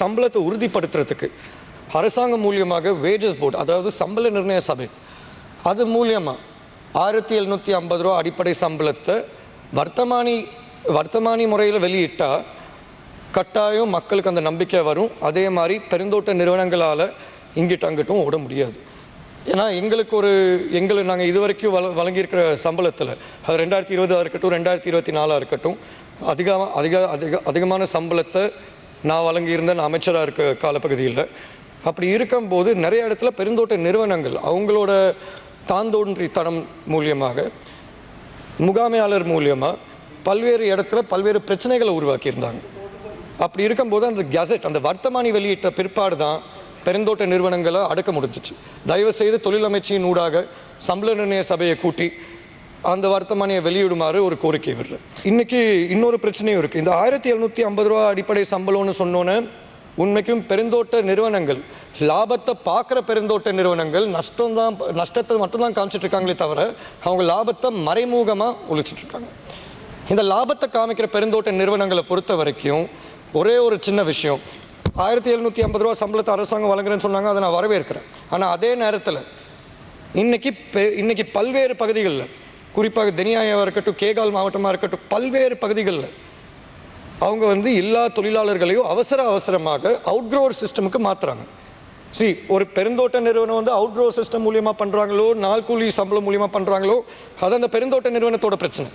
சம்பளத்தை உறுதிப்படுத்துறதுக்கு அரசாங்கம் மூலியமாக வேஜஸ் போர்டு அதாவது சம்பள நிர்ணய சபை அது மூலியமா ஆயிரத்தி எழுநூத்தி ஐம்பது ரூபா அடிப்படை சம்பளத்தை வர்த்தமானி வர்த்தமானி முறையில் வெளியிட்டா கட்டாயம் மக்களுக்கு அந்த நம்பிக்கை வரும். அதே மாதிரி பெருந்தோட்ட நிறுவனங்களால் இங்கிட்ட அங்கிட்டும் ஓட முடியாது. ஏன்னா எங்களுக்கு ஒரு எங்களை நாங்கள் இதுவரைக்கும் வள வழங்கியிருக்கிற சம்பளத்தில் அது ரெண்டாயிரத்தி இருபதாக இருக்கட்டும் ரெண்டாயிரத்தி இருபத்தி நாலாக இருக்கட்டும் அதிகமாக அதிக அதிக அதிகமான சம்பளத்தை நான் வழங்கியிருந்த நான் அமைச்சராக இருக்க காலப்பகுதியில். அப்படி இருக்கும்போது நிறைய இடத்துல பெருந்தோட்ட நிறுவனங்கள் அவங்களோட தாந்தோன்றி தனம் மூலியமாக முகாமையாளர் மூலியமாக பல்வேறு இடத்துல பல்வேறு பிரச்சனைகளை உருவாக்கியிருந்தாங்க. அப்படி இருக்கும்போது அந்த கெசட் அந்த வர்த்தமானி வெளியிட்ட பிற்பாடு தான் பெருந்தோட்ட நிறுவனங்களை அடக்க முடிஞ்சிச்சு. தயவு செய்து ஊடாக சம்பள நிர்ணய சபையை கூட்டி அந்த வர்த்தமானியை வெளியிடுமாறு ஒரு கோரிக்கை விடுறேன் இன்னைக்கு இன்னொரு பிரச்சனையும் இருக்கு. இந்த ஆயிரத்தி எழுநூத்தி ஐம்பது ரூபா அடிப்படை சம்பளம்னு சொன்னோன்னே உண்மைக்கும் பெருந்தோட்ட நிறுவனங்கள் லாபத்தை பார்க்குற பெருந்தோட்ட நிறுவனங்கள் நஷ்டம் தான் நஷ்டத்தை மட்டும்தான் காமிச்சிட்டு இருக்காங்களே தவிர அவங்க லாபத்தை மறைமுகமாக ஒழிச்சிட்டு இருக்காங்க. இந்த லாபத்தை காமிக்கிற பெருந்தோட்ட நிறுவனங்களை பொறுத்த வரைக்கும் ஒரே ஒரு சின்ன விஷயம். ஆயிரத்தி எழுநூத்தி ஐம்பது ரூபா சம்பளத்தை அரசாங்கம் வழங்குறேன்னு சொன்னாங்க அதை நான் வரவேற்கிறேன். ஆனால் அதே நேரத்தில் இன்னைக்கு பெ- இன்னைக்கு பல்வேறு பகுதிகளில் குறிப்பாக தெனியாயாவாக இருக்கட்டும் கேகால் மாவட்டமாக இருக்கட்டும் பல்வேறு பகுதிகளில் அவங்க வந்து எல்லா தொழிலாளர்களையும் அவசர அவசரமாக அவுட்க்ரோர் சிஸ்டமுக்கு மாற்றுறாங்க சரி ஒரு பெருந்தோட்ட நிறுவனம் வந்து அவுட்க்ரோர் சிஸ்டம் மூலியமாக பண்ணுறாங்களோ நாள் கூலி சம்பளம் மூலியமாக பண்ணுறாங்களோ அது அந்த பெருந்தோட்ட நிறுவனத்தோட பிரச்சனை.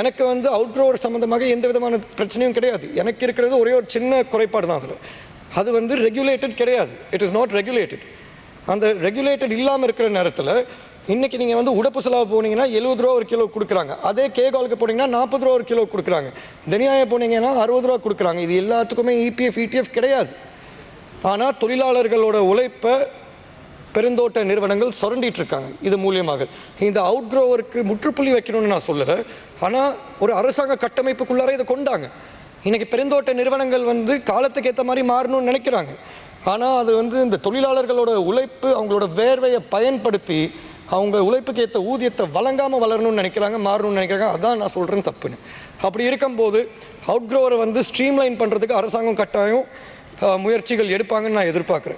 எனக்கு வந்து அவுட்க்ரோர் சம்மந்தமாக எந்த விதமான பிரச்சனையும் கிடையாது. எனக்கு இருக்கிறது ஒரே ஒரு சின்ன குறைபாடு தான் அதில். அது வந்து ரெகுலேட்டட் கிடையாது. இட் இஸ் நாட் ரெகுலேட்டட் அந்த ரெகுலேட்டட் இல்லாமல் இருக்கிற நேரத்தில் இன்னைக்கு நீங்கள் வந்து உடப்பு செலவு போனீங்கன்னா எழுபது ரூபா ஒரு கிலோ கொடுக்குறாங்க. அதே கேகாலுக்கு போனீங்கன்னா நாற்பது ரூபா ஒரு கிலோ கொடுக்குறாங்க. தனியாயம் போனீங்கன்னா அறுபது ரூபா கொடுக்குறாங்க. இது எல்லாத்துக்குமே இபிஎஃப் இடிஎஃப் கிடையாது. ஆனால் தொழிலாளர்களோட உழைப்பை பெருந்தோட்ட நிறுவனங்கள் சுரண்டிட்டு இருக்காங்க. இது மூலியமாக. இந்த அவுட் க்ரோவருக்கு முற்றுப்புள்ளி வைக்கணும்னு நான் சொல்லலை. ஆனால் ஒரு அரசாங்க கட்டமைப்புக்குள்ளார இதை கொண்டாங்க. இன்னைக்கு பெருந்தோட்ட நிறுவனங்கள் வந்து காலத்துக்கு ஏற்ற மாதிரி மாறணும்னு நினைக்கிறாங்க. ஆனால் அது வந்து இந்த தொழிலாளர்களோட உழைப்பு அவங்களோட வேர்வையை பயன்படுத்தி அவங்க உழைப்புக்கு ஏற்ற ஊதியத்தை வழங்காமல் வளரணும்னு நினைக்கிறாங்க மாறணும்னு நினைக்கிறாங்க. அதான் நான் சொல்கிறேன் தப்புன்னு. அப்படி இருக்கும்போது அவுட்க்ரோவரை வந்து ஸ்ட்ரீம்லைன் பண்ணுறதுக்கு அரசாங்கம் கட்டாயம் முயற்சிகள் எடுப்பாங்கன்னு நான் எதிர்பார்க்குறேன்.